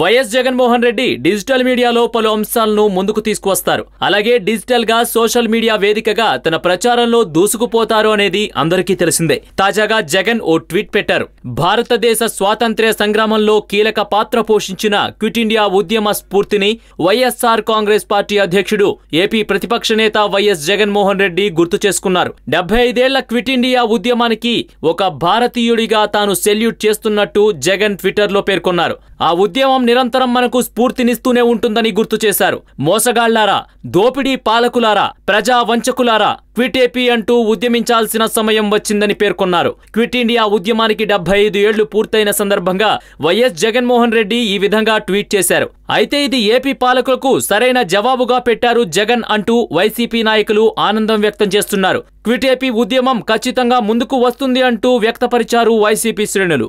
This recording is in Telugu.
వైఎస్ జగన్మోహన్ రెడ్డి డిజిటల్ మీడియాలో పలు అంశాలను ముందుకు తీసుకువస్తారు. అలాగే డిజిటల్గా సోషల్ మీడియా వేదికగా తన ప్రచారంలో దూసుకుపోతారు అనేది అందరికీ తెలిసిందే. తాజాగా జగన్ ఓ ట్వీట్ పెట్టారు. భారతదేశ స్వాతంత్ర్య సంగ్రామంలో కీలక పాత్ర పోషించిన క్విట్ ఇండియా ఉద్యమ స్ఫూర్తిని వైఎస్ఆర్ కాంగ్రెస్ పార్టీ అధ్యక్షుడు ఏపీ ప్రతిపక్ష నేత వైఎస్ జగన్మోహన్ రెడ్డి గుర్తు చేసుకున్నారు. డెబ్బై ఐదేళ్ళ క్విట్ ఇండియా ఉద్యమానికి ఒక భారతీయుడిగా తాను సెల్యూట్ చేస్తున్నట్టు జగన్ ట్విట్టర్లో పేర్కొన్నారు. ఆ ఉద్యమం నిరంతరం మనకు స్ఫూర్తినిస్తూనే ఉంటుందని గుర్తు చేశారు. మోసగాళ్ళారా దోపిడీ పాలకులారా ప్రజా వంచకులారా క్విట్ ఏపీ అంటూ ఉద్యమించాల్సిన సమయం వచ్చిందని పేర్కొన్నారు. క్విట్ ఇండియా ఉద్యమానికి డెబ్బై ఐదు ఏళ్ళు పూర్తయిన సందర్భంగా వైఎస్ జగన్మోహన్ రెడ్డి ఈ విధంగా ట్వీట్ చేశారు. అయితే ఇది ఏపీ పాలకులకు సరైన జవాబుగా పెట్టారు జగన్ అంటూ వైసీపీ నాయకులు ఆనందం వ్యక్తం చేస్తున్నారు. క్విట్ ఏపీ ఉద్యమం ఖచ్చితంగా ముందుకు వస్తుంది అంటూ వ్యక్తపరిచారు వైసీపీ శ్రేణులు.